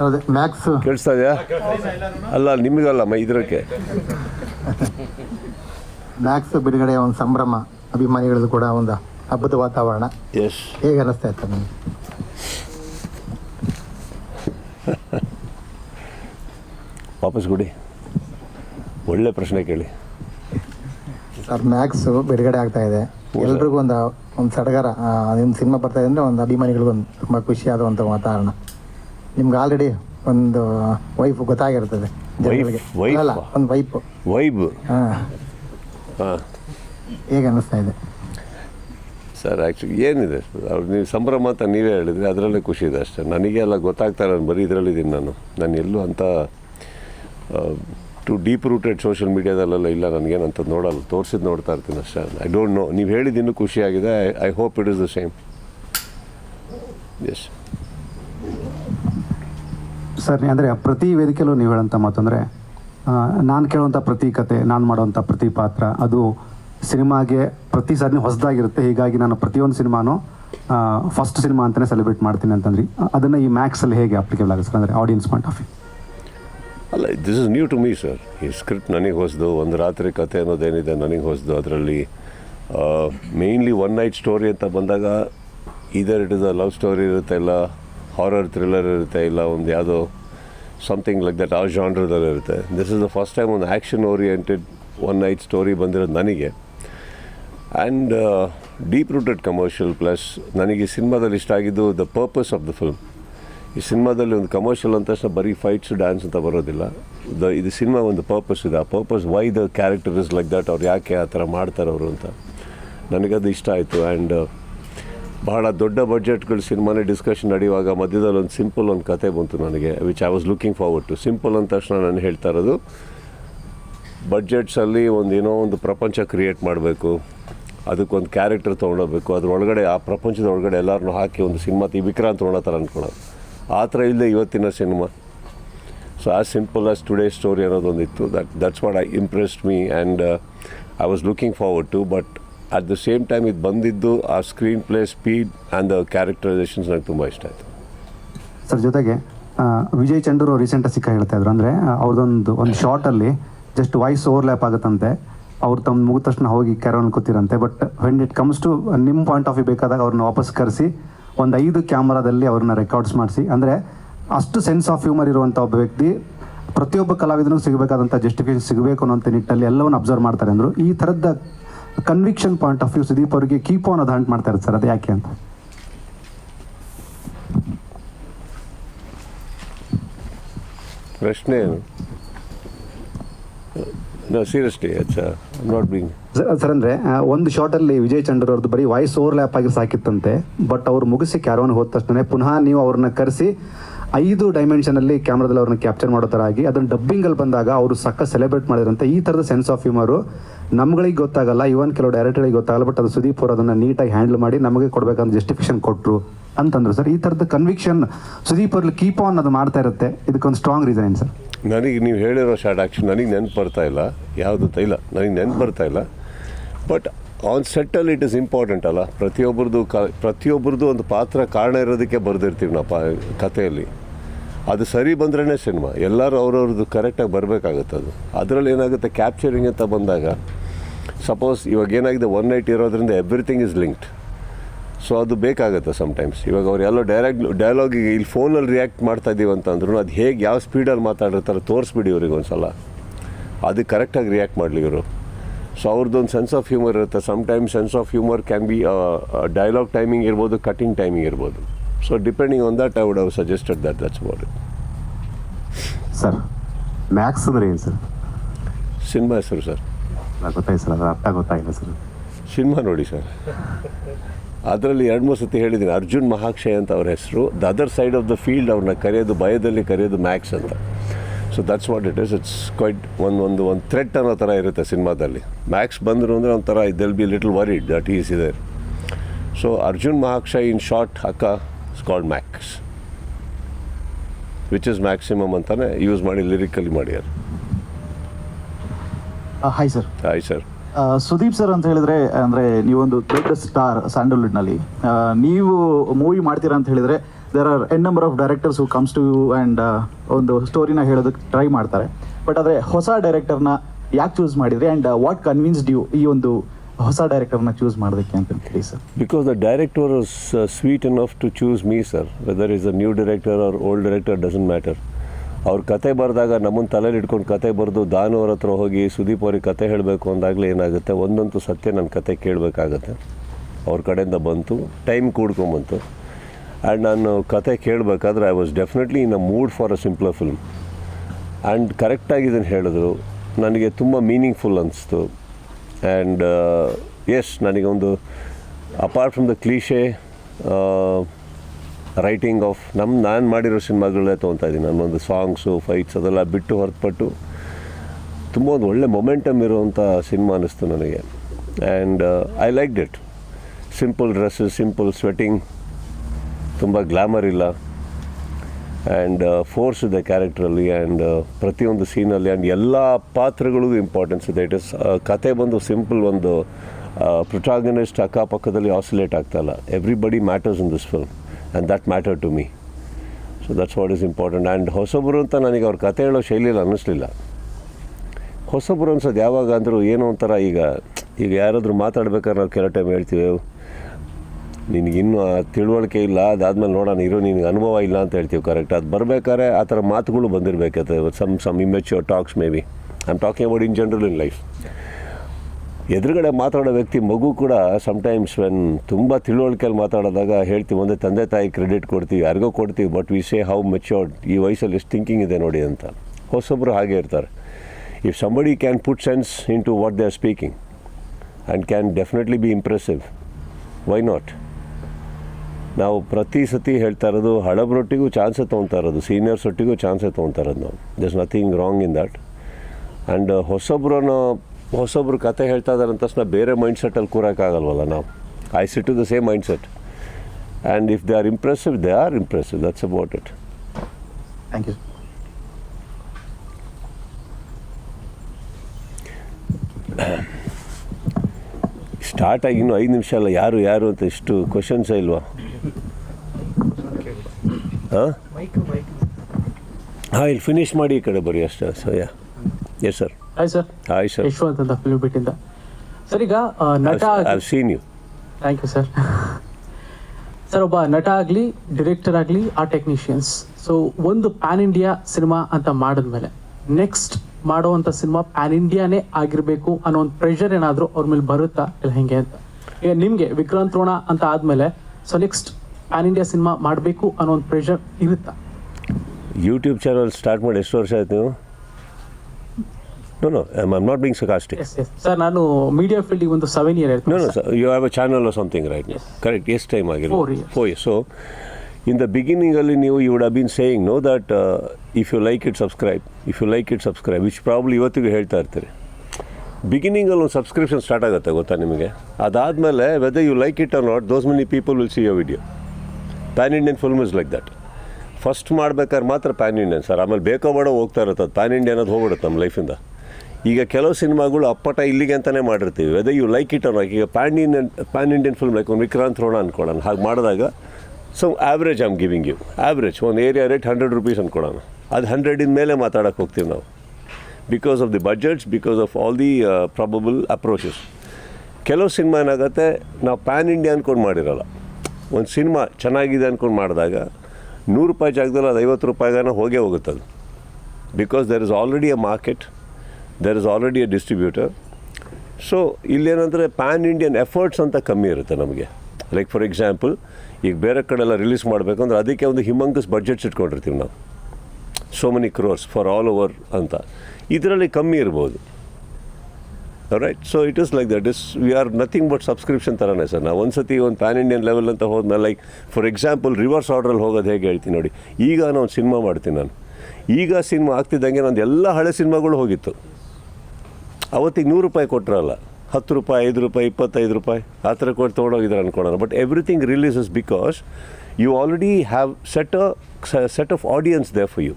ಹೌದು ಮ್ಯಾಕ್ಸ್ ಕೇಳಿಸ್ತಾ ಇದೆಯಾ? ಅಲ್ಲ ನಿಮಗಲ್ಲ ಮ ಇದಕ್ಕೆ ಮ್ಯಾಕ್ಸ್ ಬಿಡುಗಡೆ ಒಂದು ಸಂಭ್ರಮ ಅಭಿಮಾನಿಗಳದ್ದು ಕೂಡ ಒಂದು ಹಬ್ಬದ ವಾತಾವರಣ. ಎಸ್ ಹೇಗೆ ಅನ್ನಿಸ್ತಾ ಇತ್ತು ನಿಮಗೆ? ವಾಪಸ್ ಕೊಡಿ. ಒಳ್ಳೆ ಪ್ರಶ್ನೆ ಕೇಳಿ. ಸರ್ ಮ್ಯಾಕ್ಸ್ ಬಿಡುಗಡೆ ಆಗ್ತಾ ಇದೆ. ಎಲ್ರಿಗೂ ಒಂದು ಒಂದು ಸಡಗರ ನಿಮ್ಮ ಸಿನಿಮಾ ಬರ್ತಾ ಇದೆ ಅಂದರೆ ಒಂದು ಅಭಿಮಾನಿಗಳಿಗೊಂದು ತುಂಬ ಖುಷಿಯಾದಂಥ ವಾತಾವರಣ. ನಿಮ್ಗೆ ಆಲ್ರೆಡಿ ಒಂದು ವೈಫ್ ಗೊತ್ತಾಗಿರ್ತದೆ ಜನಗಳಿಗೆ. ಅಲ್ಲ ಒಂದು ವೈಫ್ ವೈಬ್ ಹಾಂ. ಹೇಗೆ ಅನ್ನಿಸ್ತಾ ಇದೆ? ಸರ್ ಆ್ಯಕ್ಚುಲಿ ಏನಿದೆ? ಅವ್ರು ನೀವು ಸಂಭ್ರಮ ಅಂತ ನೀವೇ ಹೇಳಿದರೆ ಅದರಲ್ಲೇ ಖುಷಿ ಇದೆ ಅಷ್ಟೇ. ನನಗೆ ಎಲ್ಲ ಗೊತ್ತಾಗ್ತಾ ನಾನು ಬರೀ ಇದರಲ್ಲಿದ್ದೀನಿ ನಾನು. ನಾನು ಎಲ್ಲೂ ಅಂತ ಟು ಡೀಪ್ ರೂಟೆಡ್ ಸೋಷಿಯಲ್ ಮೀಡ್ಯಾದಲ್ಲೆಲ್ಲ ಇಲ್ಲ ನನಗೇನಂತ ನೋಡಲ್ಲ ತೋರಿಸಿದ್ದು ನೋಡ್ತಾ ಇರ್ತೀನಿ ಅಷ್ಟೇ. ಐ ಡೋಂಟ್ ನೋ ನೀವು ಹೇಳಿದ್ದು ಇನ್ನೂ ಖುಷಿಯಾಗಿದೆ. I hope it is the same yes sir ಅಂದರೆ ಪ್ರತಿ ವೇದಿಕೆಯಲ್ಲೂ ನೀವು ಹೇಳೋಂಥ ಅಂದರೆ ನಾನು ಕೇಳುವಂಥ ಪ್ರತಿ ಕತೆ ನಾನು ಮಾಡುವಂಥ ಪ್ರತಿ ಪಾತ್ರ ಅದು ಸಿನಿಮಾಗೆ ಪ್ರತಿ ಸಾರಿನೂ ಹೊಸದಾಗಿರುತ್ತೆ. ಹೀಗಾಗಿ ನಾನು ಪ್ರತಿಯೊಂದು ಸಿನಿಮಾನು ಫಸ್ಟ್ ಸಿನಿಮಾ ಅಂತಲೇ ಸೆಲೆಬ್ರೇಟ್ ಮಾಡ್ತೀನಿ ಅಂತಂದ್ರಿ. ಅದನ್ನು ಈ ಮ್ಯಾಕ್ಸಲ್ಲಿ ಹೇಗೆ ಅಪ್ಲಿಕೇಬಲ್ ಆಗುತ್ತೆ ಸರ್, ಅಂದರೆ ಆಡಿಯನ್ಸ್ ಪಾಯಿಂಟ್ ಆಫ್ ಅಲ್ಲ this is new to me sir ಈ ಸ್ಕ್ರಿಪ್ಟ್ ನನಗೆ ಹೊಸದು, ಒಂದು ರಾತ್ರಿ ಕತೆ ಅನ್ನೋದೇನಿದೆ ನನಗೆ ಹೊಸದು. ಅದರಲ್ಲಿ ಮೇಯ್ನ್ಲಿ ಒನ್ ನೈಟ್ ಸ್ಟೋರಿ ಅಂತ ಬಂದಾಗ either it is a love story ಇರುತ್ತೆ ಇಲ್ಲ ಹಾರರ್ ಥ್ರಿಲ್ಲರ್ ಇರುತ್ತೆ ಇಲ್ಲ, ಒಂದು ಯಾವುದೋ ಸಮಥಿಂಗ್ ಲೈಕ್ ದಟ್ ಆ ಜಾನ್ರದಲ್ಲಿ ಇರುತ್ತೆ. This is the first time ಒಂದು action oriented one night story ಬಂದಿರೋದು ನನಗೆ. And deep rooted commercial plus ನನಗೆ ಈ ಸಿನಿಮಾದಲ್ಲಿ ಇಷ್ಟ ಆಗಿದ್ದು the purpose of the film ಈ ಸಿನಿಮಾದಲ್ಲಿ ಒಂದು ಕಮರ್ಷಿಯಲ್ ಅಂತ ತಕ್ಷಣ ಬರೀ ಫೈಟ್ಸ್ ಡ್ಯಾನ್ಸ್ ಅಂತ ಬರೋದಿಲ್ಲ. ದ ಇದು ಸಿನಿಮಾ ಒಂದು ಪರ್ಪಸ್ ಇದೆ. ಆ purpose why the character is like that ಅವ್ರು ಯಾಕೆ ಆ ಥರ ಮಾಡ್ತಾರೆ ಅವರು ಅಂತ. ನನಗದು ಇಷ್ಟ ಆಯಿತು. ಆ್ಯಂಡ್ ಬಹಳ ದೊಡ್ಡ ಬಜೆಟ್ಗಳು ಸಿನಿಮಾನೇ ಡಿಸ್ಕಷನ್ ನಡೆಯುವಾಗ ಮಧ್ಯದಲ್ಲಿ ಒಂದು ಸಿಂಪಲ್ ಒಂದು ಕತೆ ಬಂತು ನನಗೆ which I was looking forward to simple ಅಂದ ತಕ್ಷಣ ನಾನು ಹೇಳ್ತಾ ಇರೋದು ಬಡ್ಜೆಟ್ಸಲ್ಲಿ ಒಂದು, ಏನೋ ಒಂದು ಪ್ರಪಂಚ ಕ್ರಿಯೇಟ್ ಮಾಡಬೇಕು, ಅದಕ್ಕೊಂದು ಕ್ಯಾರೆಕ್ಟರ್ ತೊಗೊಂಡೋಗ್ಬೇಕು, ಅದರೊಳಗಡೆ ಆ ಪ್ರಪಂಚದ ಒಳಗಡೆ ಎಲ್ಲರನ್ನೂ ಹಾಕಿ ಒಂದು ಸಿನಿಮಾ ತಿ ವಿಕ್ರಾಂತ್ ತೊಗೊಳೋ ಥರ ಅಂದ್ಕೊಳ್ಳೋದು ಆ ಥರ ಇಲ್ಲದೆ ಇವತ್ತಿನ ಸಿನಿಮಾ. ಸೊ ಆ simple as today story ಅನ್ನೋದೊಂದಿತ್ತು. That that's what I impressed me and I was looking forward to but at the same time ಇದು ಬಂದಿದ್ದು, ಆ screenplay speed and the characterisations ನನಗೆ ತುಂಬ ಇಷ್ಟ ಆಯಿತು. ಸರ್, ಜೊತೆಗೆ ವಿಜಯ್ ಚಂಡೂರು ರೀಸೆಂಟಾಗಿ ಸಿಕ್ಕ ಹೇಳ್ತಾ ಇದ್ರು. ಅಂದರೆ ಅವ್ರದ್ದೊಂದು ಒಂದು ಶಾರ್ಟಲ್ಲಿ ಜಸ್ಟ್ ವಾಯ್ಸ್ ಓವರ್ಲ್ಯಾಪ್ ಆಗುತ್ತಂತೆ. ಅವ್ರು ತಮ್ಮ ಮುಗಿದ ತಕ್ಷಣ ಹೋಗಿ caravan ಕೂತಿರಂತೆ but when it comes to ನಿಮ್ಮ ಪಾಯಿಂಟ್ ಆಫ್ ವ್ಯೂ ಬೇಕಾದಾಗ ಅವ್ರನ್ನ ವಾಪಸ್ ಕರೆಸಿ, ಒಂದು ಐದು ಕ್ಯಾಮ್ರಾದಲ್ಲಿ ಅವ್ರನ್ನ ರೆಕಾರ್ಡ್ಸ್ ಮಾಡಿಸಿ. ಅಂದರೆ, ಅಷ್ಟು ಸೆನ್ಸ್ ಆಫ್ ಹ್ಯೂಮರ್ ಇರುವಂಥ ಒಬ್ಬ ವ್ಯಕ್ತಿ, ಪ್ರತಿಯೊಬ್ಬ ಕಲಾವಿದನಿಗೂ ಸಿಗಬೇಕಾದಂಥ ಜಸ್ಟಿಫಿಕೇಶನ್ ಸಿಗಬೇಕು ಅನ್ನೋಂಥ ನಿಟ್ಟಲ್ಲಿ ಎಲ್ಲವನ್ನು ಅಬ್ಸರ್ವ್ ಮಾಡ್ತಾರೆ ಅಂದರು. ಈ ಥರದ conviction point of view Sudeep ಅವರಿಗೆ ಕೀಪ್ ಆನ್ ಅದು ಹಂಟ್ ಮಾಡ್ತಾರೆ ಸರ್ ಅದು ಯಾಕೆ ಅಂತ? ಪ್ರಶ್ನೆ ಏನು? ಸೀರಿಯಸ್ಲಿ ಅಚ್ಚಾ ನಾಟ್ ಬೀಂಗ್ ಸರ್ ಸರ್ ಅಂದರೆ ಒಂದು ಶಾರ್ಟಲ್ಲಿ ವಿಜಯ್ ಚಂಡರ್ ಅವ್ರದ್ದು ಬರೀ ವಾಯ್ಸ್ ಓವರ್ಲ್ಯಾಪ್ ಆಗಿ ಸಾಕಿತ್ತಂತೆ ಬಟ್ ಅವ್ರು ಮುಗಿಸಿ ಕ್ಯಾರೋನ್ ಹೋದ ತಕ್ಷಣ ಪುನಃ ನೀವು ಅವ್ರನ್ನ ಕರೆಸಿ ಐದು ಡೈಮೆನ್ಷನಲ್ಲಿ ಕ್ಯಾಮ್ರಾದಲ್ಲಿ ಅವ್ರನ್ನ ಕ್ಯಾಪ್ಚರ್ ಮಾಡೋ ಥರ ಆಗಿ, ಅದನ್ನು ಡಬ್ಬಿಂಗಲ್ಲಿ ಬಂದಾಗ ಅವರು ಸಕ್ಕ ಸೆಲೆಬ್ರೇಟ್ ಮಾಡಿದ್ರಂತೆ. ಈ ಥರದ ಸೆನ್ಸ್ ಆಫ್ ಹ್ಯೂಮರು ನಮ್ಗಳಿಗೆ ಗೊತ್ತಾಗಲ್ಲ ಇವನ್ ಕೆಲವು ಡೈರೆಕ್ಟರ್ಗಳಿಗೆ ಗೊತ್ತಾಗಲ್ಲ ಬಟ್ ಅದು ಸುದೀಪ್ ಅವರು ಅದನ್ನು ನೀಟಾಗಿ ಹ್ಯಾಂಡಲ್ ಮಾಡಿ ನಮಗೆ ಕೊಡಬೇಕಂತ ಜಸ್ಟಿಫಿಕೇಶನ್ ಕೊಟ್ಟರು ಅಂತಂದ್ರು ಸರ್ ಈ ಥರದ ಕನ್ವಿಕ್ಷನ್ ಸುದೀಪ್ ಅವ್ರಲ್ಲಿ ಕೀಪ್ ಆನ್ ಅದು ಮಾಡ್ತಾ ಇರುತ್ತೆ. ಇದಕ್ಕೊಂದು ಸ್ಟ್ರಾಂಗ್ ರೀಸನ್ ಏನು ಸರ್ ನನಗೆ ನೀವು ಹೇಳಿರೋ ಶಾರ್ಟ್ ಆಕ್ಷನ್ ನನಗೆ ನೆನಪು ಬರ್ತಾ ಇಲ್ಲ. ಯಾವುದು ಇಲ್ಲ. ನನಗೆ ನೆನಪು ಬರ್ತಾ ಇಲ್ಲ. ಬಟ್ ಆನ್ ಸೆಟ್ಟಲ್ಲಿ ಇಟ್ ಇಸ್ ಇಂಪಾರ್ಟೆಂಟ್ ಅಲ್ಲ? ಪ್ರತಿಯೊಬ್ಬರದು ಕ ಪ್ರತಿಯೊಬ್ಬರದು ಒಂದು ಪಾತ್ರ ಕಾರಣ ಇರೋದಕ್ಕೆ ಬರೆದಿರ್ತೀವಿ ನಾವು ಪಾ, ಕಥೆಯಲ್ಲಿ. ಅದು ಸರಿ ಬಂದ್ರೇ ಸಿನಿಮಾ ಎಲ್ಲರೂ ಅವ್ರವ್ರದ್ದು ಕರೆಕ್ಟಾಗಿ ಬರಬೇಕಾಗುತ್ತೆ ಅದು. ಅದರಲ್ಲಿ ಏನಾಗುತ್ತೆ? ಕ್ಯಾಪ್ಚರಿಂಗ್ ಅಂತ ಬಂದಾಗ ಸಪೋಸ್ ಇವಾಗ ಏನಾಗಿದೆ? ಒನ್ ನೈಟ್ ಇರೋದ್ರಿಂದ ಎವ್ರಿಥಿಂಗ್ ಇಸ್ ಲಿಂಕ್ಡ್ ಸೊ ಅದು ಬೇಕಾಗುತ್ತೆ ಸಮಟೈಮ್ಸ್ ಇವಾಗ ಅವ್ರು ಎಲ್ಲೋ ಡೈರೆಕ್ಟ್ ಡೈಲಾಗಿಗೆ ಇಲ್ಲಿ ಫೋನಲ್ಲಿ ರಿಯಾಕ್ಟ್ ಮಾಡ್ತಾ ಇದ್ದೀವಿ ಅಂತಂದ್ರು ಅದು ಹೇಗೆ, ಯಾವ ಸ್ಪೀಡಲ್ಲಿ ಮಾತಾಡಿರ್ತಾರೆ ತೋರಿಸ್ಬಿಡಿ ಇವ್ರಿಗೆ ಒಂದು ಸಲ ಅದಕ್ಕೆ ಕರೆಕ್ಟಾಗಿ ರಿಯಾಕ್ಟ್ ಮಾಡಲಿ ಇವರು. ಸೊ ಅವ್ರದ್ದೊಂದು ಸೆನ್ಸ್ ಆಫ್ ಹ್ಯೂಮರ್ ಇರುತ್ತೆ time sense of humour can be dialogue timing ಇರ್ಬೋದು ಕಟಿಂಗ್ ಟೈಮಿಂಗ್ ಇರ್ಬೋದು. So depending on that I would have suggested that that's about it sir Max ಅಂದ್ರೆ ಏನು ಸರ್ ಸಿನಿಮಾ ಹೆಸರು sir ಗೊತ್ತಾಯ್ತು sir ಅದು ಅರ್ಥ ಗೊತ್ತಾಗಿಲ್ಲ ಸರ್ ಸಿನಿಮಾ ನೋಡಿ ಸರ್ ಅದರಲ್ಲಿ ಎರಡು ಮೂರು ಸತಿ ಹೇಳಿದ್ದೀನಿ ಅರ್ಜುನ್ ಮಹಾಕ್ಷಯ್ ಅಂತ ಅವ್ರ ಹೆಸರು. The other side of the field ಅವ್ರನ್ನ ಕರೆಯೋದು ಭಯದಲ್ಲಿ ಕರೆಯೋದು ಮ್ಯಾಕ್ಸ್ ಅಂತ. So that's what it is it's quite ಒಂದು ಒಂದು ಒಂದು ಥ್ರೆಟ್ ಅನ್ನೋ ಥರ ಇರುತ್ತೆ ಸಿನಿಮಾದಲ್ಲಿ. ಮ್ಯಾಕ್ಸ್ ಬಂದರು ಅಂದರೆ ಒಂಥರ ಇದೆಲ್ be little worried that is ಇದೆ so Arjun Mahakshay in short aka called Max which is maximum ಅಂತಲೇ ಯೂಸ್ ಮಾಡಿ ಲಿರಿಕಲಿ ಮಾಡ್ಯಾರ hi sir hi sir Sudeep sir ಅಂತ ಹೇಳಿದ್ರೆ ಅಂದ್ರೆ ನೀವೊಂದು ದೊಡ್ಡ ಸ್ಟಾರ್ ಸ್ಯಾಂಡಲ್ವುಡ್ನಲ್ಲಿ ನೀವು ಮೂವಿ ಮಾಡ್ತೀರಾ ಅಂತ ಹೇಳಿದ್ರೆ there are N number of directors who comes to you and ಒಂದು ಸ್ಟೋರಿನ ಹೇಳೋದಕ್ಕೆ ಟ್ರೈ ಮಾಡ್ತಾರೆ. ಬಟ್ ಆದರೆ ಹೊಸ ಡೈರೆಕ್ಟರ್ನ ಯಾಕೆ ಚೂಸ್ ಮಾಡಿದ್ರಿ? ಆ್ಯಂಡ್ ವಾಟ್ ಕನ್ವಿನ್ಸ್ಡ್ ಯು ಈ ಒಂದು ಹೊಸ ಡೈರೆಕ್ಟರ್ನ ಚೂಸ್ ಮಾಡೋದಕ್ಕೆ ಅಂತ ಹೇಳಿ sir because the director sweet enough sweet enough to choose me, sir. Whether new director or old director doesn't matter. ಅವ್ರ ಕತೆ ಬರೆದಾಗ ನಮ್ಮನ್ನು ತಲೆಯಲ್ಲಿ ಇಟ್ಕೊಂಡು ಕತೆ ಬರೆದು ದಾನು ಅವ್ರ ಹತ್ರ ಹೋಗಿ ಸುದೀಪ್ ಅವ್ರಿಗೆ ಕತೆ ಹೇಳಬೇಕು ಅಂದಾಗಲೇ ಏನಾಗುತ್ತೆ? ಒಂದಂತೂ ಸತ್ಯ ನನ್ನ ಕತೆ ಕೇಳಬೇಕಾಗತ್ತೆ. ಅವ್ರ ಕಡೆಯಿಂದ ಬಂತು ಟೈಮ್ ಕೂಡ್ಕೊಂಬಂತು. ಆ್ಯಂಡ್ ನಾನು ಕತೆ ಕೇಳಬೇಕಾದ್ರೆ I was definitely in a mood for a simpler film and ಕರೆಕ್ಟಾಗಿ ಇದನ್ನು ಹೇಳಿದ್ರು. ನನಗೆ ತುಂಬ ಮೀನಿಂಗ್ಫುಲ್ ಅನಿಸ್ತು. ಆ್ಯಂಡ್ ಎಸ್ ನನಗೆ ಒಂದು apart from the cliche writing of ನಮ್ಮ ನಾನು ಮಾಡಿರೋ ಸಿನಿಮಾಗಳೇ ತೊಗೊತಾ ಇದ್ದೀನಿ. ನನ್ನೊಂದು ಸಾಂಗ್ಸು ಫೈಟ್ಸ್ ಅದೆಲ್ಲ ಬಿಟ್ಟು ಹೊರತುಪಟ್ಟು ತುಂಬ ಒಂದು ಒಳ್ಳೆ ಮೊಮೆಂಟಮ್ ಇರುವಂಥ ಸಿನಿಮಾ ಅನ್ನಿಸ್ತು ನನಗೆ. And I liked it simple dresses simple sweating ತುಂಬ ಗ್ಲಾಮರ್ ಇಲ್ಲ. ಆ್ಯಂಡ್ ಫೋರ್ಸ್ ಇದೆ ಕ್ಯಾರೆಕ್ಟ್ರಲ್ಲಿ ಆ್ಯಂಡ್ ಪ್ರತಿಯೊಂದು ಸೀನಲ್ಲಿ ಆ್ಯಂಡ್ ಎಲ್ಲ ಪಾತ್ರಗಳಿಗೂ ಇಂಪಾರ್ಟೆನ್ಸ್ ಇದೆ. ಇಟ್ ಇಸ್ ಕತೆ ಬಂದು ಸಿಂಪಲ್ ಒಂದು ಪ್ರೊಟಾಗನಿಸ್ಟ್ ಅಕ್ಕಪಕ್ಕದಲ್ಲಿ ಆಸಿಲೇಟ್ ಆಗ್ತಾಯಿಲ್ಲ everybody matters in this film and that matter to me so that's what is important and ಹೊಸಬರು ಅಂತ ನನಗೆ ಅವ್ರ ಕತೆ ಹೇಳೋ ಶೈಲಿಯಲ್ಲಿ ಅನ್ನಿಸ್ಲಿಲ್ಲ. ಹೊಸಬರು ಅನ್ಸೋದು ಯಾವಾಗ ಅಂದರೂ ಏನೋ ಒಂಥರ ಈಗ ಈಗ ಯಾರಾದರೂ ಮಾತಾಡ್ಬೇಕಾದ್ರೆ ನಾವು ಕೆಲವು ಟೈಮ್ ಹೇಳ್ತೀವಿ ನಿನಗಿನ್ನೂ ಆ ತಿಳುವಳಿಕೆ ಇಲ್ಲ, ಅದಾದ್ಮೇಲೆ ನೋಡೋಣ ಇರೋ ನಿನಗೆ ಅನುಭವ ಇಲ್ಲ ಅಂತ ಹೇಳ್ತೀವಿ ಕರೆಕ್ಟ್ ಅದು ಬರಬೇಕಾದ್ರೆ ಆ ಥರ ಮಾತುಗಳು ಬಂದಿರಬೇಕತ್ತೆ some some immature talks maybe I am talking about in general in life ಎದುರುಗಡೆ ಮಾತಾಡೋ ವ್ಯಕ್ತಿ ಮಗು ಕೂಡ ಸಮ್ಟೈಮ್ಸ್ ವೆನ್ ತುಂಬ ತಿಳುವಳಿಕೆಯಲ್ಲಿ ಮಾತಾಡಿದಾಗ ಹೇಳ್ತೀವಿ, ಒಂದೇ ತಂದೆ ತಾಯಿ ಕ್ರೆಡಿಟ್ ಕೊಡ್ತೀವಿ, ಯಾರಿಗೋ ಕೊಡ್ತೀವಿ but we say how matured ಈ ವಯಸ್ಸಲ್ಲಿ ಎಷ್ಟು ಥಿಂಕಿಂಗ್ ಇದೆ ನೋಡಿ ಅಂತ. ಹೊಸೊಬ್ಬರು ಹಾಗೆ ಇರ್ತಾರೆ. If somebody can put sense into what they are speaking and can definitely be impressive why not ನಾವು ಪ್ರತಿ ಸತಿ ಹೇಳ್ತಾ ಇರೋದು ಹಳಬ್ರೊಟ್ಟಿಗೂ ಚಾನ್ಸ್ ತೊಗೊತಾ ಇರೋದು ಸೀನಿಯರ್ಸ್ ಒಟ್ಟಿಗೂ ಚಾನ್ಸೇ ತೊಗೊತಾ ಇರೋದು ನಾವು. There's nothing wrong in that and ಹೊಸೊಬ್ರನ್ನ ಹೊಸೊಬ್ರು ಕತೆ ಹೇಳ್ತಾ ಇದ್ದಾರೆ ಅಂತ ತಕ್ಷಣ ಬೇರೆ ಮೈಂಡ್ ಸೆಟ್ಟಲ್ಲಿ ಕೂರೋಕ್ಕಾಗಲ್ವಲ್ಲ ನಾವು. I sit to the same mindset and if they are impressive they are impressive that's about it thank you start ಆಗಿ ಇನ್ನೂ ಐದು ನಿಮಿಷ ಅಲ್ಲ ಯಾರು ಯಾರು ಅಂತ ಇಷ್ಟು ಕ್ವಶನ್ಸೇ ಇಲ್ವಾ? ಹಾಂ? ಹಾಂ ಇಲ್ಲಿ ಫಿನಿಶ್ ಮಾಡಿ ಈ ಕಡೆ ಬರೀ ಅಷ್ಟೇ so yeah yes sir hi sir hi sir Yashwant ಅಂತ ಫಿಲ್ಮ್ ಬಿಟ್ಟಿಂದ ಸರ್ ಈಗ ನಟ I seen you thank you sir sir ಒಬ್ಬ ನಟ ಆಗಲಿ ಡಿರೆಕ್ಟರ್ ಆಗಲಿ ಆ ಟೆಕ್ನಿಷಿಯನ್ಸ್ ಸೊ ಒಂದು ಪ್ಯಾನ್ ಇಂಡಿಯಾ ಸಿನಿಮಾ ಅಂತ ಮಾಡಿದ್ಮೇಲೆ ನೆಕ್ಸ್ಟ್ ಮಾಡುವಂಥ ಸಿನಿಮಾ ಪ್ಯಾನ್ ಇಂಡಿಯಾನೇ ಆಗಿರಬೇಕು ಅನ್ನೋ ಒಂದು ಪ್ರೆಷರ್ ಏನಾದರೂ ಅವ್ರ ಮೇಲೆ ಬರುತ್ತಾ ಇಲ್ಲ ಹೆಂಗೆ ಅಂತ? ಈಗ ನಿಮಗೆ ವಿಕ್ರಾಂತ್ ರೋಣ ಅಂತ ಆದಮೇಲೆ so next pan India cinema ಮಾಡಬೇಕು ಅನ್ನೋ ಒಂದು ಪ್ರೆಷರ್ ಇರುತ್ತಾ? ಯೂಟ್ಯೂಬ್ ಚಾನಲ್ ಸ್ಟಾರ್ಟ್ ಮಾಡಿ ಎಷ್ಟು ವರ್ಷ ಆಯ್ತು? ನೀವು no no I am not being sarcastic sir ನಾನು ಮೀಡಿಯಾ ಫೀಲ್ಡಿಗೆ ಒಂದು seven year No, no you sir. You have a channel or something right? Now. Correct. Yes, time ಆಗಿರೋ Four years. Four years so in the ಬಿಗಿನಿಂಗಲ್ಲಿ ನೀವು you would have been saying no that if you like it subscribe if you like it subscribe which probably ಇವತ್ತಿಗೂ ಹೇಳ್ತಾ ಇರ್ತೀರಿ. ಬಿಗಿನಿಂಗಲ್ಲಿ ಒಂದು subscription start ಆಗುತ್ತೆ ಗೊತ್ತಾ ನಿಮಗೆ? ಅದಾದಮೇಲೆ whether you like it or not those many people will see your video pan Indian film is like that first ಮಾಡ್ಬೇಕಾದ್ರೆ ಮಾತ್ರ ಪ್ಯಾನ್ ಇಂಡಿಯನ್ ಸರ್ ಆಮೇಲೆ ಬೇಕೋ ಬೇಡ ಹೋಗ್ತಾ ಇರುತ್ತೆ. ಅದು ಪ್ಯಾನ್ ಇಂಡಿಯನ್ ಅದು ಹೋಗ್ಬಿಡುತ್ತೆ ನಮ್ಮ ಲೈಫಿಂದ ಈಗ ಕೆಲವು ಸಿನಿಮಾಗಳು ಅಪ್ಪಟ ಇಲ್ಲಿಗೆ ಅಂತಲೇ ಮಾಡಿರ್ತೀವಿ. ವೆದರ್ ಯು ಲೈಕ್ ಇಟ್ ಅನ್ನೋ ಈಗ pan Indian pan Indian film like ಒಂದು ವಿಕ್ರಾಂತ್ ರೋಣ ಅಂದ್ಕೊಳ್ಳೋಣ ಹಾಗೆ ಮಾಡಿದಾಗ so average am giving you average ಒಂದು ಏರಿಯಾ ರೇಟ್ ಹಂಡ್ರೆಡ್ ರುಪೀಸ್ ಅಂದ್ಕೊಳ್ಳೋಣ ಅದು ಹಂಡ್ರೆಡಿನ ಮೇಲೆ ಮಾತಾಡೋಕ್ಕೆ ಹೋಗ್ತೀವಿ ನಾವು. Because of the budgets because of all the probable approaches ಕೆಲವು ಸಿನಿಮಾ ಏನಾಗುತ್ತೆ, ನಾವು ಪ್ಯಾನ್ ಇಂಡಿಯಾ ಅಂದ್ಕೊಂಡು ಮಾಡಿರಲ್ಲ. ಒಂದು ಸಿನಿಮಾ ಚೆನ್ನಾಗಿದೆ ಅಂದ್ಕೊಂಡು ಮಾಡಿದಾಗ ನೂರು ರೂಪಾಯಿ ಜಾಗದಲ್ಲಿ ಅದು ಐವತ್ತು ರೂಪಾಯಿಗಾನ ಹೋಗೇ ಹೋಗುತ್ತೆ ಅದು. Because there is already a market there is already a distributor so ಇಲ್ಲೇನಂದರೆ pan Indian efforts ಅಂತ ಕಮ್ಮಿ ಇರುತ್ತೆ ನಮಗೆ. ಲೈಕ್ ಫಾರ್ ಎಕ್ಸಾಂಪಲ್ ಈಗ ಬೇರೆ ಕಡೆ ಎಲ್ಲ ರಿಲೀಸ್ ಮಾಡಬೇಕಂದ್ರೆ ಅದಕ್ಕೆ ಒಂದು ಹಿಮಂಗಸ್ ಬಡ್ಜೆಟ್ಸ್ ಇಟ್ಕೊಂಡಿರ್ತೀವಿ ನಾವು. So many crores for all over ಅಂತ. ಇದರಲ್ಲಿ ಕಮ್ಮಿ ಇರ್ಬೋದು. Right so it is like that is we are nothing but subscription ಥರನೇ ಸರ್ ನಾವು ಒಂದು ಸತಿ ಒಂದು ಪ್ಯಾನ್ ಇಂಡಿಯನ್ ಲೆವೆಲ್ ಅಂತ ಹೋದ್ಮೇಲೆ ಲೈಕ್ ಫಾರ್ ಎಕ್ಸಾಂಪಲ್ ರಿವರ್ಸ್ ಆರ್ಡ್ರಲ್ಲಿ ಹೋಗೋದು ಹೇಗೆ ಹೇಳ್ತೀನಿ ನೋಡಿ. ಈಗ ನಾನು ಒಂದು ಸಿನಿಮಾ ಮಾಡ್ತೀನಿ ನಾನು. ಈಗ ಸಿನಿಮಾ ಆಗ್ತಿದ್ದಂಗೆ ನಂದು ಎಲ್ಲ ಹಳೆ ಸಿನಿಮಾಗಳು ಹೋಗಿತ್ತು. ಅವತ್ತಿಗೆ ನೂರು ರೂಪಾಯಿ ಕೊಟ್ಟರಲ್ಲ ಹತ್ತು ರೂಪಾಯಿ, ಐದು ರೂಪಾಯಿ, ಇಪ್ಪತ್ತೈದು ರೂಪಾಯಿ. ಆ ಥರ ಕೊಟ್ಟು ತೊಗೊಂಡೋಗಿದ್ರೆ ಅನ್ಕೊಳ್ಳೋಣ but everything releases because you already have set a set of audience they for you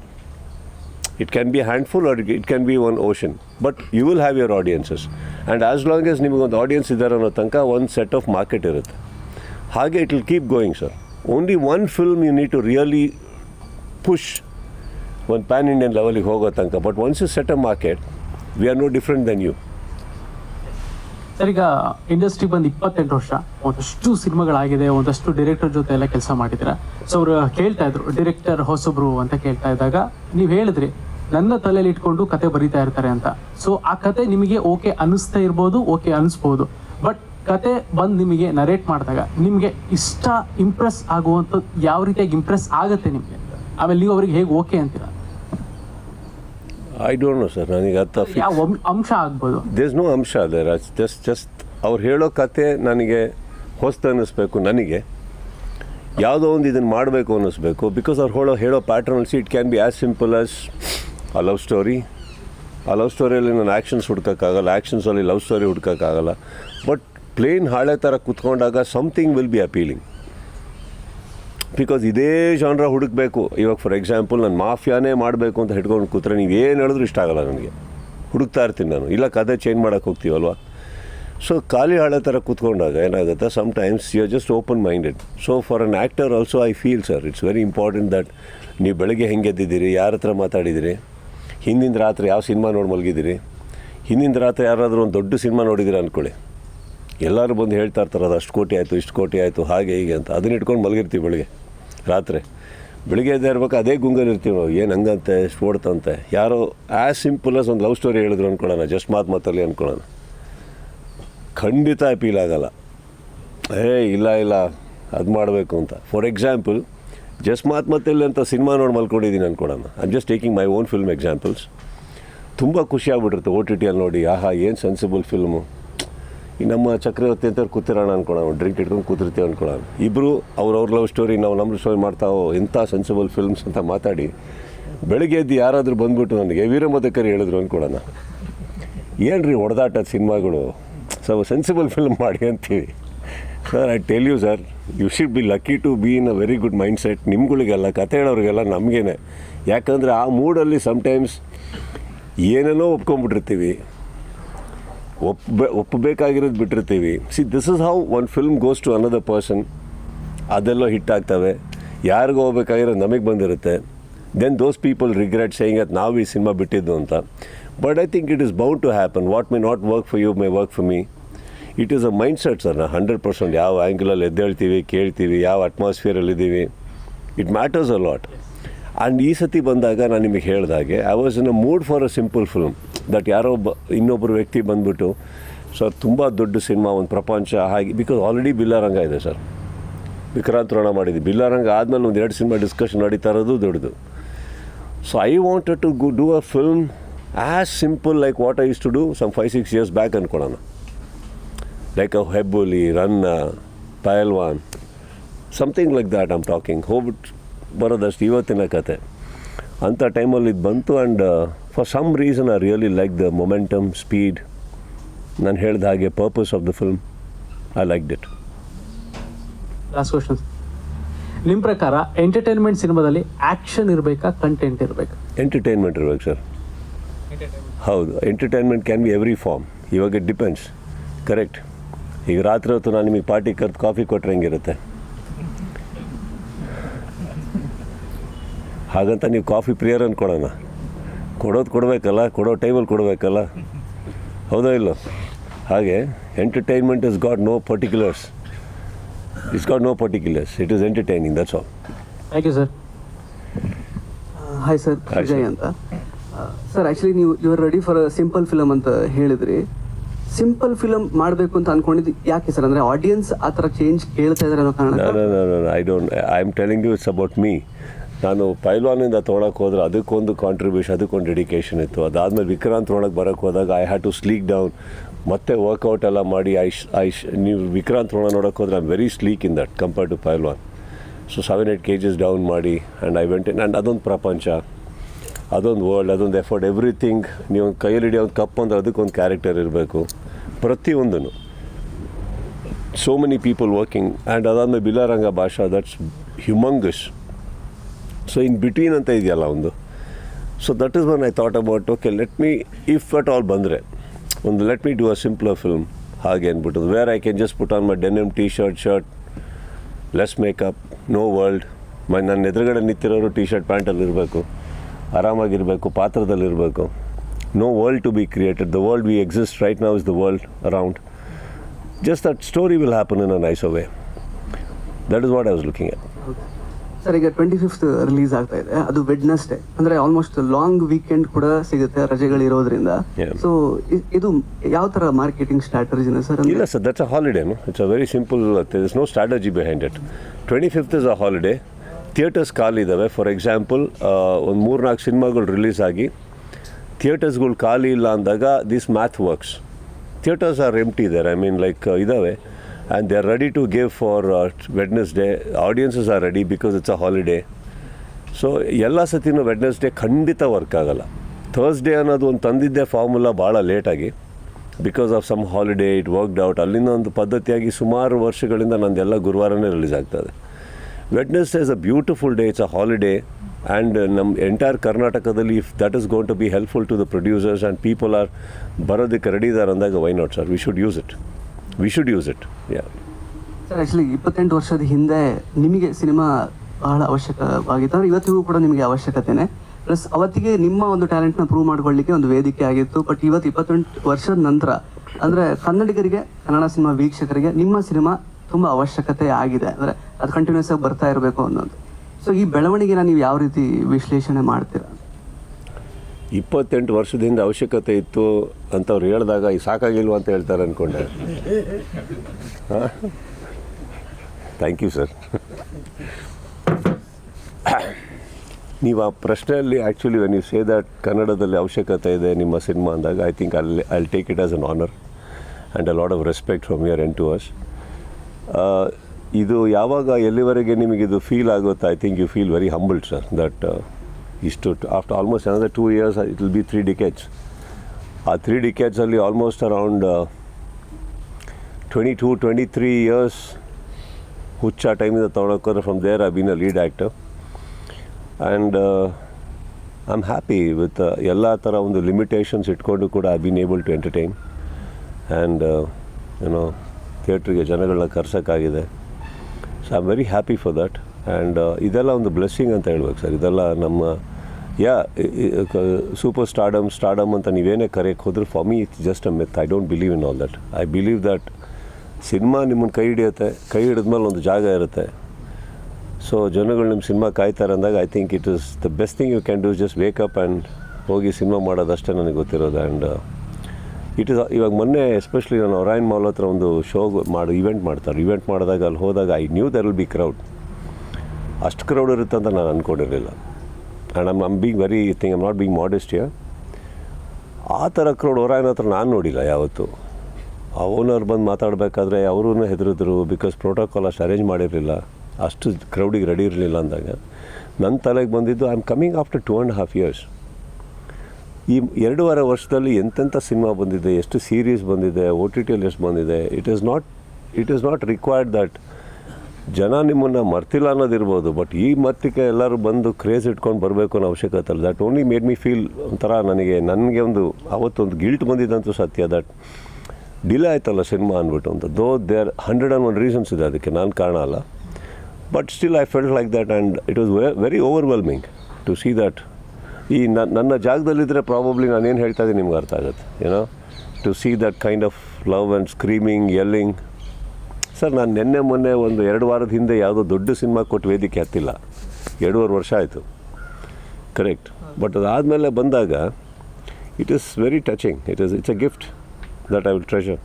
it can be handful or it can be one ocean but you will have your audiences and as long as ನಿಮಗೊಂದು audience ಇದ್ದಾರೆ ಅನ್ನೋ ತನಕ ಒಂದು set of market ಇರುತ್ತೆ. ಹಾಗೆ it will keep going sir only one film you need to really push ಒಂದು pan Indian ಲೆವೆಲಿಗೆ ಹೋಗೋ ತನಕ. But once you set a market we are no different than you sir, ಈಗ industry ಬಂದು ಇಪ್ಪತ್ತೆಂಟು ವರ್ಷ, ಒಂದಷ್ಟು ಸಿನಿಮಾಗಳಾಗಿದೆ, ಒಂದಷ್ಟು ಡೈರೆಕ್ಟರ್ ಜೊತೆ ಎಲ್ಲ ಕೆಲಸ ಮಾಡಿದ್ದೀರಾ? ಸೊ ಅವರು ಕೇಳ್ತಾ ಇದ್ರು ಡೈರೆಕ್ಟರ್ ಹೊಸಬ್ರು ಅಂತ ಕೇಳ್ತಾ ಇದ್ದಾಗ, ನೀವು ಹೇಳಿದ್ರಿ, ನನ್ನ ತಲೆಯಲ್ಲಿ ಇಟ್ಕೊಂಡು ಕತೆ ಬರೀತಾ ಇರ್ತಾರೆ ಅಂತ. ಸೊ ಆ ಕತೆ ನಿಮಗೆ ಓಕೆ ಅನಿಸ್ತಾ ಇರ್ಬೋದು, ಓಕೆ ಅನಿಸ್ಬೋದು ಬಟ್ ಕತೆ ಬಂದು ನಿಮಗೆ ನರೇಟ್ ಮಾಡಿದಾಗ, ನಿಮಗೆ ಇಷ್ಟ ಇಂಪ್ರೆಸ್ ಆಗುವಂಥದ್ದು ಯಾವ ರೀತಿಯಾಗಿ ಇಂಪ್ರೆಸ್ ಆಗುತ್ತೆ ನಿಮಗೆ? ಆಮೇಲೆ ನೀವು ಅವ್ರಿಗೆ ಹೇಗೆ ಓಕೆ ಅಂತೀರಾ? ಐ ಡೋಂಟ್ ನೋ ಸರ್ ನನಗೆ ಅರ್ಥ ಯಾವ ವಂಶ- ಅಂಶ ಆಗ್ಬೋದು? ದೇಸ್ ನೋ ಅಂಶ ದೇರ್ ಜಸ್ಟ್ ಜಸ್ಟ್ ಅವ್ರು ಹೇಳೋ ಕತೆ ನನಗೆ ಹೊಸ್ತು ಅನ್ನಿಸ್ಬೇಕು ನನಗೆ. ಯಾವುದೋ ಒಂದು ಇದನ್ನು ಮಾಡಬೇಕು ಅನ್ನಿಸ್ಬೇಕು. ಬಿಕಾಸ್ ಅವ್ರು ಹೇಳೋ ಹೇಳೋ patterns it can be as simple as a love story ಆ ಲವ್ ಸ್ಟೋರಿಯಲ್ಲಿ ನಾನು ಆ್ಯಕ್ಷನ್ಸ್ ಹುಡ್ಕೋಕ್ಕಾಗಲ್ಲ ಆ್ಯಕ್ಷನ್ಸಲ್ಲಿ ಲವ್ ಸ್ಟೋರಿ ಹುಡ್ಕೋಕ್ಕಾಗಲ್ಲ. ಬಟ್ ಪ್ಲೇನ್ ಹಾಳೆ ಥರ ಕುತ್ಕೊಂಡಾಗ something will be appealing because ಇದೇ ಜಾನ್ರ ಹುಡುಕಬೇಕು. ಇವಾಗ ಫಾರ್ ಎಕ್ಸಾಂಪಲ್ ನಾನು ಮಾಫಿಯಾನೇ ಮಾಡಬೇಕು ಅಂತ ಹಿಡ್ಕೊಂಡು ಕೂತ್ರೆ ನೀವು ಏನು ಹೇಳಿದ್ರು ಇಷ್ಟ ಆಗಲ್ಲ ನನಗೆ. ಹುಡುಕ್ತಾ ಇರ್ತೀನಿ ನಾನು. ಇಲ್ಲ ಕತೆ ಚೇಂಜ್ ಮಾಡೋಕೆ ಹೋಗ್ತೀವಲ್ವ ಸೊ ಖಾಲಿ ಹಾಳೆ ಥರ ಕೂತ್ಕೊಂಡಾಗ ಏನಾಗುತ್ತೆ? Sometimes you are just open minded so for an actor also I feel sir it's very important that ನೀವು ಬೆಳಗ್ಗೆ ಹೆಂಗೆ ಎದ್ದಿದ್ದೀರಿ? ಯಾರ ಹತ್ರ ಮಾತಾಡಿದ್ದೀರಿ? ಹಿಂದಿನ ರಾತ್ರಿ ಯಾವ ಸಿನಿಮಾ ನೋಡಿ ಮಲಗಿದ್ದೀರಿ? ಹಿಂದಿನ ರಾತ್ರಿ ಯಾರಾದರೂ ಒಂದು ದೊಡ್ಡ ಸಿನಿಮಾ ನೋಡಿದ್ದೀರಾ ಅಂದ್ಕೊಳ್ಳಿ ಎಲ್ಲರೂ ಬಂದು ಹೇಳ್ತಾ ಇರ್ತಾರೆ, ಅದು ಅಷ್ಟು ಕೋಟಿ ಆಯಿತು, ಇಷ್ಟು ಕೋಟಿ ಆಯಿತು, ಹಾಗೆ ಹೀಗೆ ಅಂತ. ಅದನ್ನ ಇಟ್ಕೊಂಡು ಮಲಗಿರ್ತೀವಿ ಬೆಳಿಗ್ಗೆ, ರಾತ್ರಿ. ಬೆಳಿಗ್ಗೆ ಎದ್ದೇ ಇರ್ಬೇಕು, ಅದೇ ಗುಂಗಲ್ ನಾವು. ಏನು ಹಂಗಂತೆ, ಎಷ್ಟು ಓಡ್ತಂತೆ. ಯಾರೋ ಆ್ಯಸ್ ಸಿಂಪಲ್ ಆಸ್ ಒಂದು ಲವ್ ಸ್ಟೋರಿ ಹೇಳಿದ್ರು ಅಂದ್ಕೊಳ್ಳೋಣ ಜಸ್ಟ್ ಮಾತು ಮಾತಲ್ಲಿ ಅಂದ್ಕೊಳ್ಳೋಣ ಖಂಡಿತ ಅಪೀಲ್ ಆಗಲ್ಲ. ಏ, ಇಲ್ಲ ಇಲ್ಲ, ಅದು ಮಾಡಬೇಕು ಅಂತ. ಫಾರ್ ಎಕ್ಸಾಂಪಲ್ ಜಸ್ಟ್ ಮಾತು ಅಂತ ಸಿನಿಮಾ ನೋಡಿ ಮಲ್ಕೊಂಡಿದ್ದೀನಿ ಅಂದ್ಕೊಳ್ಳೋಣ I just taking my own film examples ತುಂಬ ಖುಷಿ ಓ ಟಿ ಟಿಯಲ್ಲಿ ನೋಡಿ, ಆಹಾ, ಏನು ಸೆನ್ಸಿಬಲ್ ಫಿಲ್ಮು ಈ ನಮ್ಮ ಚಕ್ರವರ್ತಿ ಅಂತ ಕೂತಿರೋಣ ಅನ್ಕೊಳ್ಳೋಣ ಡ್ರಿಂಕ್ ಇಟ್ಕೊಂಡು ಕೂತಿರ್ತೀವಿ ಅನ್ಕೊಳ್ಳೋಣ. ಇಬ್ಬರು ಅವ್ರವ್ರ ಲವ್ ಸ್ಟೋರಿ ನಾವು ನಮ್ಮ ಸ್ಟೋರಿ ಮಾಡ್ತಾವೋ ಇಂಥ ಸೆನ್ಸಿಬಲ್ ಫಿಲ್ಮ್ಸ್ ಅಂತ ಮಾತಾಡಿ, ಬೆಳಗ್ಗೆ ಎದ್ದು ಯಾರಾದರೂ ಬಂದ್ಬಿಟ್ಟು ನನಗೆ ವೀರಮದಕರಿ ಹೇಳಿದ್ರು ಅಂದ್ಕೊಳ್ಳೋಣ ಏನು ರೀ ಹೊಡೆದಾಟ ಸಿನಿಮಾಗಳು? ಸೊ ಸೆನ್ಸಿಬಲ್ ಫಿಲ್ಮ್ ಮಾಡಿ ಅಂತೀವಿ. Sir I tell you sir you should be lucky to be in a very good mindset ನಿಮ್ಗಳಿಗೆಲ್ಲ ಕತೆ ಹೇಳೋರಿಗೆಲ್ಲ ನಮಗೇನೆ. ಯಾಕಂದರೆ ಆ ಮೂಡಲ್ಲಿ ಸಮ್ಟೈಮ್ಸ್ ಏನೇನೋ ಒಪ್ಕೊಂಡ್ಬಿಟ್ಟಿರ್ತೀವಿ. ಒಪ್ಬೆ ಒಪ್ಪಬೇಕಾಗಿರೋದು ಬಿಟ್ಟಿರ್ತೀವಿ. See this is how one film goes to another person ಅದೆಲ್ಲೋ hit ಆಗ್ತವೆ. ಯಾರಿಗೂ ಹೋಗ್ಬೇಕಾಗಿರೋದು ನಮಗೆ ಬಂದಿರುತ್ತೆ. Then those people regret saying ಅದು ನಾವು ಈ ಸಿನಿಮಾ ಬಿಟ್ಟಿದ್ದು ಅಂತ. But I think it is bound to happen what may not work for you may work for me it is a mindset sir hundred percent ಯಾವ ಆ್ಯಂಗಲಲ್ಲಿ ಎದ್ದೇಳ್ತೀವಿ, ಕೇಳ್ತೀವಿ, ಯಾವ ಅಟ್ಮಾಸ್ಫಿಯರಲ್ಲಿದ್ದೀವಿ it matters a lot and ಈ ಸತಿ ಬಂದಾಗ ನಾನು ನಿಮಗೆ ಹೇಳಿದಾಗೆ I was in a mood for a simple film that ಯಾರೋ ಒಬ್ಬ ಇನ್ನೊಬ್ಬರು ವ್ಯಕ್ತಿ ಬಂದ್ಬಿಟ್ಟು, ಸರ್, ತುಂಬ ದೊಡ್ಡ ಸಿನಿಮಾ, ಒಂದು ಪ್ರಪಂಚ ಹಾಗೆ ಬಿಕಾಸ್ ಆಲ್ರೆಡಿ ಬಿಲ್ಲಾರಂಗ ಇದೆ, ಸರ್. ವಿಕ್ರಾಂತ್ ರೋಣ ಮಾಡಿದ್ವಿ. ಬಿಲ್ಲಾರಂಗ ಆದಮೇಲೆ ಒಂದು ಎರಡು ಸಿನಿಮಾ ಡಿಸ್ಕಷನ್ ನಡೀತಾ ಇರೋದು ದೊಡ್ಡದು. So I wanted to go do a film as simple like what I is to do some five six years back ಅಂದ್ಕೊಳ್ಳೋಣ like a Hebbuli Ranna Pailwaan something like that am talking ಹೋಗ್ಬಿಟ್ಟು ಬರೋದಷ್ಟು ಇವತ್ತಿನ ಕತೆ. ಅಂಥ ಟೈಮಲ್ಲಿ ಇದು ಬಂತು and for some reason I really like the momentum speed ನಾನು ಹೇಳಿದ ಹಾಗೆ purpose of the film I liked it last question ನಿಮ್ಮ ಪ್ರಕಾರ ಎಂಟರ್ಟೈನ್ಮೆಂಟ್ ಸಿನಿಮಾದಲ್ಲಿ ಆ್ಯಕ್ಷನ್ ಇರಬೇಕಾ ಕಂಟೆಂಟ್ ಇರಬೇಕಾ? ಎಂಟರ್ಟೈನ್ಮೆಂಟ್ ಇರ್ಬೇಕು ಸರ್ ಹೌದು entertainment can be every form ಇವಾಗ ಇಟ್ ಡಿಪೆಂಡ್ಸ್ ಕರೆಕ್ಟ್ ಈಗ ರಾತ್ರಿ ಹೊತ್ತು ನಾನು ನಿಮಗೆ ಪಾರ್ಟಿ ಕರೆದು ಕಾಫಿ ಕೊಟ್ಟರೆ ಹೆಂಗಿರುತ್ತೆ? ಹಾಗಂತ ನೀವು ಕಾಫಿ ಪ್ರಿಯರ್ ಅಂದ್ಕೊಳೋಣ ಕೊಡೋದು ಕೊಡಬೇಕಲ್ಲ ಕೊಡೋ ಟೈಮಲ್ಲಿ ಕೊಡಬೇಕಲ್ಲ? ಹೌದಾ ಇಲ್ಲೋ? ಹಾಗೆ entertainment is got no particulars it's got no particulars it is entertaining that's all thank you sir hi sir Hi, Vijay ಅಂತ. ಸರ್ ಆ್ಯಕ್ಚುಲಿ ನೀವು you are ready for simple film ಅಂತ ಹೇಳಿದ್ರಿ. ಸಿಂಪಲ್ ಫಿಲಮ್ ಮಾಡಬೇಕು ಅಂತ ಅನ್ಕೊಂಡಿದ್ದು ಯಾಕೆ sir ಅಂದರೆ audience ಆ ಥರ ಚೇಂಜ್ ಕೇಳ್ತಾ ಇದ್ದಾರೆ ಅನ್ನೋ ಕಾರಣ I don't I am telling you it's about am ನಾನು ಪೈಲ್ವಾನಿಂದ ತೊಗೊಳಕ್ಕೆ ಹೋದ್ರೆ ಅದಕ್ಕೊಂದು ಕಾಂಟ್ರಿಬ್ಯೂಷನ್ ಅದಕ್ಕೊಂದು ಡೆಡಿಕೇಶನ್ ಇತ್ತು. ಅದಾದಮೇಲೆ ವಿಕ್ರಾಂತ್ ತೊಗೊಳಕ್ಕೆ ಬರೋಕ್ಕೆ ಹೋದಾಗ I had to sleek down ಮತ್ತೆ ವರ್ಕೌಟ್ ಎಲ್ಲ ಮಾಡಿ ಐ ಐ ನೀವು ವಿಕ್ರಾಂತ್ ತೊಗೊಳ ನೋಡೋಕೆ ಹೋದ್ರೆ I very sleek in that compare to Pailwaan. So seven eight K Gs down ಮಾಡಿ ಆ್ಯಂಡ್ ಐ ವೆಂಟ್ ಆ್ಯಂಡ್ ಅದೊಂದು ಪ್ರಪಂಚ. ಅದೊಂದು ವರ್ಲ್ಡ್ ಅದೊಂದು ಎಫರ್ಟ್ ಎವ್ರಿಥಿಂಗ್ ನೀವು ಒಂದು ಕೈಯಲ್ಲಿ ಹಿಡಿಯೋ ಒಂದು ಕಪ್ ಅಂದ್ರೆ ಅದಕ್ಕೊಂದು ಕ್ಯಾರೆಕ್ಟರ್ ಇರಬೇಕು. ಪ್ರತಿಯೊಂದನ್ನು. So many people working and ಅದಾದಮೇಲೆ ಬಿಲಾರಂಗ ಭಾಷಾ that's humongous so in between ಅಂತ ಇದೆಯಲ್ಲ ಒಂದು. So that is one I thought about okay let me if at all ಬಂದರೆ, ಒಂದು let me do a simpler film ಹಾಗೆ ಅಂದ್ಬಿಟ್ಟು where I can just put on my denim T shirt shirtless makeup no world my ನನ್ನ ಎದುರುಗಡೆ ನಿಂತಿರೋರು T shirt ಪ್ಯಾಂಟಲ್ಲಿ ಇರಬೇಕು. ಆರಾಮಾಗಿರಬೇಕು ಪಾತ್ರದಲ್ಲಿರಬೇಕು no world to be created the world we exist right now is the world around just that story will happen in a nice away that is what I was looking at sir ಈಗ twenty fifth release ಆಗ್ತಾ ಇದೆ. ಅದು Wednesday ಅಂದ್ರೆ almost long weekend ಕೂಡ ಸಿಗುತ್ತೆ ರಜೆಗಳಿರೋದ್ರಿಂದ. ಇರೋದ್ರಿಂದ so ಇದು ಯಾವ ತರ ಮಾರ್ಕೆಟಿಂಗ್ ಸ್ಟ್ರಾಟಜಿನ ಸರ್ ಇಲ್ಲ sir that's a holiday it's a very simple is no strategy behind it twenty fifth is a holiday theatres ಖಾಲಿ ಇದ್ದಾವೆ ಫಾರ್ ಎಕ್ಸಾಂಪಲ್ ಒಂದು ಮೂರ್ನಾಲ್ಕು ಸಿನಿಮಾಗಳು ರಿಲೀಸ್ ಆಗಿ ಥಿಯೇಟರ್ಸ್ಗಳು ಖಾಲಿ ಇಲ್ಲ ಅಂದಾಗ this math works theatres are empty ಇದ್ದಾರೆ ಐ ಮೀನ್ ಲೈಕ್ ಇದ್ದಾವೆ and they're ready ready to for for Wednesday. Audiences are ready because it's a holiday so ಎಲ್ಲ ಸತಿನೂ ವೆಡ್ನೆಸ್ಡೇ ಖಂಡಿತ ವರ್ಕ್ ಆಗಲ್ಲ. ಥರ್ಸ್ಡೇ ಅನ್ನೋದು ಒಂದು ತಂದಿದ್ದೆ ಫಾರ್ಮುಲಾ ಭಾಳ ಲೇಟಾಗಿ because of some holiday it worked out ಅಲ್ಲಿಂದ ಒಂದು ಪದ್ಧತಿಯಾಗಿ ಸುಮಾರು ವರ್ಷಗಳಿಂದ ನಂದೆಲ್ಲ ಗುರುವಾರನೇ ರಿಲೀಸ್ ಆಗ್ತದೆ. Wednesday is a beautiful day it's a holiday and ನಮ್ಮ ಎಂಟೈರ್ ಕರ್ನಾಟಕದಲ್ಲಿ if that is going to be helpful to the producers and people are ಬರೋದಕ್ಕೆ ರೆಡಿ ಇದ್ದಾರೆ ಅಂದಾಗ why not sir we should use it we should use it sir actually ಇಪ್ಪತ್ತೆಂಟು ವರ್ಷದ ಹಿಂದೆ ನಿಮಗೆ cinema ಬಹಳ ಅವಶ್ಯಕವಾಗಿತ್ತು. ಅಂದ್ರೆ ಇವತ್ತಿಗೂ ಕೂಡ ನಿಮಗೆ ಅವಶ್ಯಕತೆನೆ. ಪ್ಲಸ್ ಅವತ್ತಿಗೆ ನಿಮ್ಮ ಒಂದು ಟ್ಯಾಲೆಂಟ್ನ ಪ್ರೂವ್ ಮಾಡ್ಕೊಳ್ಳಿಕ್ಕೆ ಒಂದು ವೇದಿಕೆ ಆಗಿತ್ತು. ಬಟ್ ಇವತ್ತು ಇಪ್ಪತ್ತೆಂಟು ವರ್ಷದ ನಂತರ, ಅಂದರೆ ಕನ್ನಡಿಗರಿಗೆ, ಕನ್ನಡ ಸಿನಿಮಾ ವೀಕ್ಷಕರಿಗೆ ನಿಮ್ಮ ಸಿನಿಮಾ ತುಂಬ ಅವಶ್ಯಕತೆ ಆಗಿದೆ. ಅಂದರೆ ಅದು ಕಂಟಿನ್ಯೂಸ್ ಆಗಿ ಬರ್ತಾ ಇರಬೇಕು ಅನ್ನೋದು. ಸೊ ಈ ಬೆಳವಣಿಗೆನ ನೀವು ಯಾವ ರೀತಿ ವಿಶ್ಲೇಷಣೆ ಮಾಡ್ತೀರಾ? ಇಪ್ಪತ್ತೆಂಟು ವರ್ಷದಿಂದ ಅವಶ್ಯಕತೆ ಇತ್ತು ಅಂತ ಅವ್ರು ಹೇಳಿದಾಗ ಈ ಸಾಕಾಗಿಲ್ವಾ? ಅಂತ ಹೇಳ್ತಾರೆ ಅಂದ್ಕೊಂಡೆ ಥ್ಯಾಂಕ್ ಯು ಸರ್ ನೀವು ಆ ಪ್ರಶ್ನೆಯಲ್ಲಿ actually when you say that ಕನ್ನಡದಲ್ಲಿ ಅವಶ್ಯಕತೆ ಇದೆ ನಿಮ್ಮ ಸಿನಿಮಾ ಅಂದಾಗ ಐ ಥಿಂಕ್ ಅಲ್ಲಿ I take it as an honour and a lot of respect from your end to us ಇದು ಯಾವಾಗ ಎಲ್ಲಿವರೆಗೆ ನಿಮಗಿದು ಫೀಲ್ ಆಗುತ್ತೆ? I think you feel very humbled sir that ಇಷ್ಟು after almost another two years it will be three decades ಆ three ಡಿಕೆಟ್ಸಲ್ಲಿ almost around twenty two twenty three years Huccha ಟೈಮಿಂದ ತೊಗೊಳಕ್ಕೋದ್ರೆ from there I been a lead actor and I am happy with ಎಲ್ಲ ಥರ ಒಂದು limitations ಇಟ್ಕೊಂಡು ಕೂಡ I been able to entertain and ಏನೋ ಥಿಯೇಟ್ರಿಗೆ ಜನಗಳನ್ನ ಕರ್ಸೋಕ್ಕಾಗಿದೆ. So I am very happy for that and ಇದೆಲ್ಲ ಒಂದು ಬ್ಲೆಸ್ಸಿಂಗ್ ಅಂತ ಹೇಳ್ಬೇಕು ಸರ್. ಇದೆಲ್ಲ ನಮ್ಮ ಯಾ ಸೂಪರ್ ಸ್ಟಾರ್ಡಮ್ ಸ್ಟಾರ್ಡಮ್ ಅಂತ ನೀವೇನೇ ಕರೆಯಕ್ಕೆ ಹೋದ್ರೆ for me it's just a myth I don't believe in all that I believe that cinema ನಿಮ್ಮನ್ನು ಕೈ ಹಿಡಿಯುತ್ತೆ, ಕೈ ಹಿಡಿದ್ಮೇಲೆ ಒಂದು ಜಾಗ ಇರುತ್ತೆ. ಸೊ ಜನಗಳು ನಿಮ್ಮ ಸಿನಿಮಾ ಕಾಯ್ತಾರೆ ಅಂದಾಗ I think it is the best thing you can do just wake up and ಹೋಗಿ ಸಿನಿಮಾ ಮಾಡೋದಷ್ಟೇ ನನಗೆ ಗೊತ್ತಿರೋದು. ಆ್ಯಂಡ್ ಇಟ್ ಇಸ್ ಇವಾಗ ಮೊನ್ನೆ ಎಸ್ಪೆಷಲಿ ನಾನು ಒರಾಯನ್ ಮಾಲ್ ಹತ್ರ ಒಂದು ಶೋ ಮಾಡಿ ಇವೆಂಟ್ ಮಾಡ್ತಾರೆ. ಇವೆಂಟ್ ಮಾಡಿದಾಗ ಅಲ್ಲಿ ಹೋದಾಗ I knew there will be crowd ಅಷ್ಟು ಕ್ರೌಡ್ ಇರುತ್ತೆ ಅಂತ ನಾನು ಅಂದ್ಕೊಂಡಿರಲಿಲ್ಲ and I'm I'm being very thing I'm not being modest ಯಾ ಆ ಥರ ಕ್ರೌಡ್ ಒರಾಯನ್ ಹತ್ರ ನಾನು ನೋಡಿಲ್ಲ ಯಾವತ್ತೂ. ಓನರ್ ಬಂದು ಮಾತಾಡಬೇಕಾದ್ರೆ ಅವರೂ ಹೆದರಿದ್ರು ಬಿಕಾಸ್ ಪ್ರೋಟೋಕಾಲ್ ಅಷ್ಟು ಅರೇಂಜ್ ಮಾಡಿರಲಿಲ್ಲ. ಅಷ್ಟು ಕ್ರೌಡಿಗೆ ರೆಡಿ ಇರಲಿಲ್ಲ ಅಂದಾಗ. ನನ್ನ ತಲೆಗೆ ಬಂದಿದ್ದು I am coming after two and half years ಈ ಎರಡೂವರೆ ವರ್ಷದಲ್ಲಿ ಎಂತೆಂಥ ಸಿನಿಮಾ ಬಂದಿದೆ, ಎಷ್ಟು ಸೀರೀಸ್ ಬಂದಿದೆ ಓ ಟಿ ಟಿಯಲ್ಲಿ ಎಷ್ಟು ಬಂದಿದೆ it is not it is not required that ಜನ ನಿಮ್ಮನ್ನು ಮರ್ತಿಲ್ಲ ಅನ್ನೋದಿರ್ಬೋದು ಬಟ್ ಈ ಮತ್ತಿಕೆ ಎಲ್ಲರೂ ಬಂದು ಕ್ರೇಜ್ ಇಟ್ಕೊಂಡು ಬರಬೇಕು ಅನ್ನೋ ಅವಶ್ಯಕತೆ ಅಲ್ಲ that only made me feel ಒಂಥರ ನನಗೆ ನನಗೆ ಒಂದು, ಅವತ್ತೊಂದು ಗಿಲ್ಟ್ ಬಂದಿದ್ದಂತೂ ಸತ್ಯ. ದಟ್ ಡಿಲೇ ಆಯ್ತಲ್ಲ ಸಿನಿಮಾ ಅಂದ್ಬಿಟ್ಟು ಅಂತ. Though there hundred and one reasons ಇದೆ, ಅದಕ್ಕೆ ನಾನು ಕಾರಣ ಅಲ್ಲ. But still I felt like that and it was very overwhelming to see that ಈ ನನ್ನ ಜಾಗದಲ್ಲಿದ್ದರೆ ಪ್ರಾಬಬ್ಲಿ ನಾನೇನು ಹೇಳ್ತಾ ಇದ್ದೀನಿ ನಿಮ್ಗೆ ಅರ್ಥ ಆಗುತ್ತೆ ಏನೋ to see that kind of love and screaming yelling sir ನಾನು ನಿನ್ನೆ ಮೊನ್ನೆ ಒಂದು ಎರಡು ವಾರದ ಹಿಂದೆ ಯಾವುದೋ ದೊಡ್ಡ ಸಿನಿಮಾ ಕೊಟ್ಟು ವೇದಿಕೆ ಹತ್ತಿಲ್ಲ. ಎರಡೂವರೆ ವರ್ಷ ಆಯಿತು. ಕರೆಕ್ಟ್ ಬಟ್ ಅದಾದಮೇಲೆ ಬಂದಾಗ it is very touching it is it's a gift that I will treasure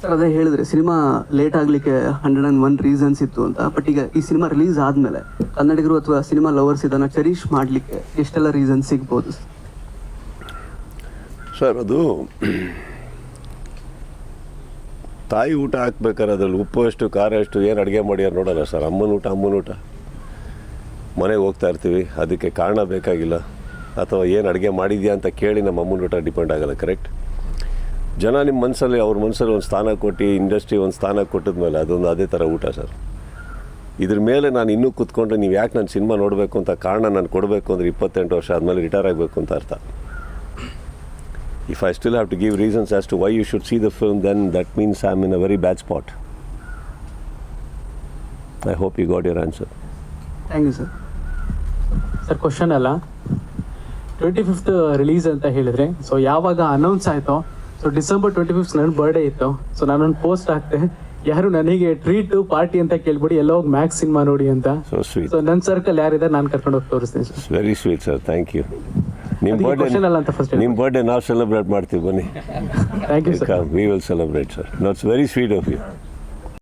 sir ಅದೇ ಹೇಳಿದ್ರೆ ಸಿನಿಮಾ ಲೇಟ್ ಆಗಲಿಕ್ಕೆ ಹಂಡ್ರೆಡ್ ಆ್ಯಂಡ್ ಒನ್ ರೀಸನ್ಸ್ ಇತ್ತು ಅಂತ. ಬಟ್ ಈಗ ಈ ಸಿನಿಮಾ ರಿಲೀಸ್ ಆದಮೇಲೆ ಕನ್ನಡಿಗರು ಅಥವಾ ಸಿನಿಮಾ ಲವರ್ಸ್ ಇದನ್ನು ಚೆರಿಷ್ ಮಾಡಲಿಕ್ಕೆ ಎಷ್ಟೆಲ್ಲ ರೀಸನ್ಸ್ ಸಿಗ್ಬೋದು? ಸರ್ ಅದು ತಾಯಿ ಊಟ ಹಾಕ್ಬೇಕಾರೆ ಅದ್ರಲ್ಲಿ ಉಪ್ಪು ಎಷ್ಟು, ಖಾರ ಎಷ್ಟು, ಏನು ಅಡುಗೆ ಮಾಡ್ಯಾರ ನೋಡೋಲ್ಲ ಸರ್. ಅಮ್ಮನ ಊಟ ಅಮ್ಮನ ಊಟ. ಮನೆಗೆ ಹೋಗ್ತಾ ಇರ್ತೀವಿ. ಅದಕ್ಕೆ ಕಾರಣ ಬೇಕಾಗಿಲ್ಲ. ಅಥವಾ ಏನು ಅಡುಗೆ ಮಾಡಿದ್ಯಾ ಅಂತ ಕೇಳಿ ನಮ್ಮ ಅಮ್ಮನ ಊಟ ಡಿಪೆಂಡ್ ಆಗಲ್ಲ, ಕರೆಕ್ಟ್? ಜನ ನಿಮ್ಮ ಮನಸ್ಸಲ್ಲಿ ಅವ್ರ ಮನಸ್ಸಲ್ಲಿ ಒಂದು ಸ್ಥಾನ ಕೊಟ್ಟು, ಇಂಡಸ್ಟ್ರಿ ಒಂದು ಸ್ಥಾನ ಕೊಟ್ಟಿದ್ಮೇಲೆ ಅದೊಂದು ಅದೇ ಥರ ಊಟ ಸರ್. ಇದ್ರ ಮೇಲೆ ನಾನು ಇನ್ನೂ ಕೂತ್ಕೊಂಡ್ರೆ ನೀವು ಯಾಕೆ ನಾನು ಸಿನಿಮಾ ನೋಡಬೇಕು ಅಂತ ಕಾರಣ ನಾನು ಕೊಡಬೇಕು ಅಂದರೆ ಇಪ್ಪತ್ತೆಂಟು ವರ್ಷ ಆದಮೇಲೆ ರಿಟೈರ್ ಆಗಬೇಕು ಅಂತ ಅರ್ಥ. If I still have to give reasons as to why you should see the film, then that means I'm in a very bad spot. I hope you got your answer. Thank you sir sir question ಅಲ್ಲ. Twenty fifth release ಅಂತ ಹೇಳಿದ್ರೆ so ಯಾವಾಗ announce ಆಯ್ತೋ so December twenty fifth ನನ್ನ birthday ಇತ್ತು. So ನಾನೊಂದು post ಹಾಕ್ತೆ. ಯಾರು ನನಗೆ ಟ್ರೀಟ್ ಪಾರ್ಟಿ ಅಂತ ಕೇಳ್ಬಿಡಿ ಎಲ್ಲ ಹೋಗಿ ಮ್ಯಾಕ್ಸ್ ಸಿನಿಮಾ ನೋಡಿ ಅಂತ. ಸೊ ಸ್ವೀಟ್ ಸೊ ನನ್ನ ಸರ್ಕಲ್ ಯಾರಿದೆ ನಾನು ಕರ್ಕೊಂಡು ಹೋಗಿ ತೋರಿಸ್ತೀನಿ sir very sweet sir thank you ನಿಮ್ಮ ಬರ್ಡೇ ನಿಮ್ಮ ಬರ್ಡೇ ನಾವು ಸೆಲೆಬ್ರೇಟ್ ಮಾಡ್ತೀವಿ ಬನ್ನಿ. Thank you we will celebrate sir that's very sweet of you